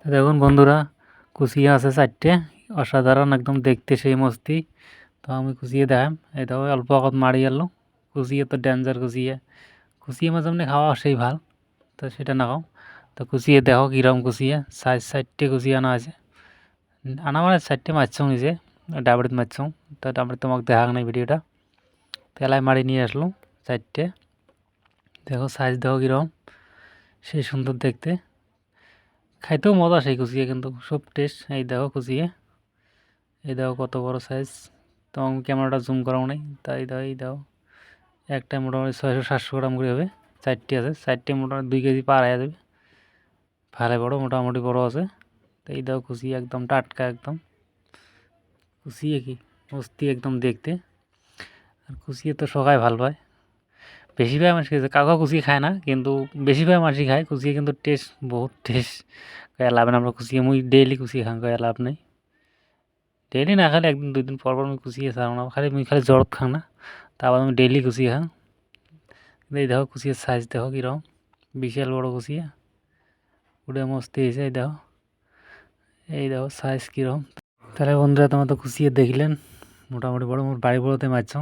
তো দেখুন বন্ধুরা, কুচিয়া আছে চারটে। অসাধারণ একদম দেখতে সেই মস্তি। তো আমি কুচিয়ে দেখাম। দেখো, অল্প আগত মারি এলো কুচিয়ে তো ডেঞ্জার কুচিয়ে। কুচিয়ে মাছ এমনি খাওয়া সেই ভালো, তো সেটা না খাও তো কুচিয়ে দেখো কীরকম কুচিয়ে। সাইজ চারটে কুচিয়ে আনা আছে আনা মানে চারটে মারছও নিজে, ডাবড়িতে মারছও। তো ডাবড়িতে তোমাকে দেখাক নাই ভিডিওটা। তেলায় মারি নিয়ে আসলো চারটে। দেখো সাইজ দেখো কীরকম। সেই সুন্দর দেখতে। খাইতেও মজা সেই কুচিয়ে কিন্তু, সব টেস্ট এই দেখো কুচিয়ে, এই দেখো কত বড় সাইজ তো আমি ক্যামেরাটা জুম করাও নাই, তাই দেখো, এই দেখো। একটা মোটামুটি ছয়শো সাতশো গ্রাম করে হবে, চারটে আছে। চারটে মোটামুটি দুই কেজি পার হয়ে যাবে। ভালো বড়, মোটামুটি বড় আছে। তো এই দেখো কুচিয়ে একদম টাটকা একদম। কুচিয়ে কি? মস্তি একদম দেখতে। আর কুচিয়ে তো সবাই ভালো পায় বেশিরভাগ মানুষ খেয়েছে কাকা কুচিয়ে খায় না, কিন্তু বেশিরভাগ মানুষই খায়। কুচিয়ে কিন্তু টেস্ট বহুত টেস্ট কয়ে লাভ নাই, আমরা কুচিয়ে মুই ডেইলি কুচিয়ে খাং কয়ে লাভ নেই। ডেইলি না খালি একদিন, দুই দিন পর পর কুচিয়ে খাও না, খালি মুই খালি জ্বরত খাং না। তারপর আমি ডেইলি কুচিয়ে খাং এই দেখো কুচিয়ে সাইজ দেখো কীরকম, বিশাল বড় কুচিয়ে। উড়ে মস্তি হয়েছে, এই দেখো। এই দেখো সাইজ কীরকম। তাহলে বন্ধুরা, তোমার তো কুচিয়ে দেখলেন, মোটামুটি বড় মোট বাড়ি বড়োতে মারছ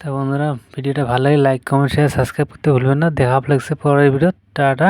তা বন্ধুরা, ভিডিওটা ভালো লাগে লাইক কমেন্ট শেয়ার সাবস্ক্রাইব করতে ভুলবেন না। দেখা লাগছে পরের ভিডিও টাটা।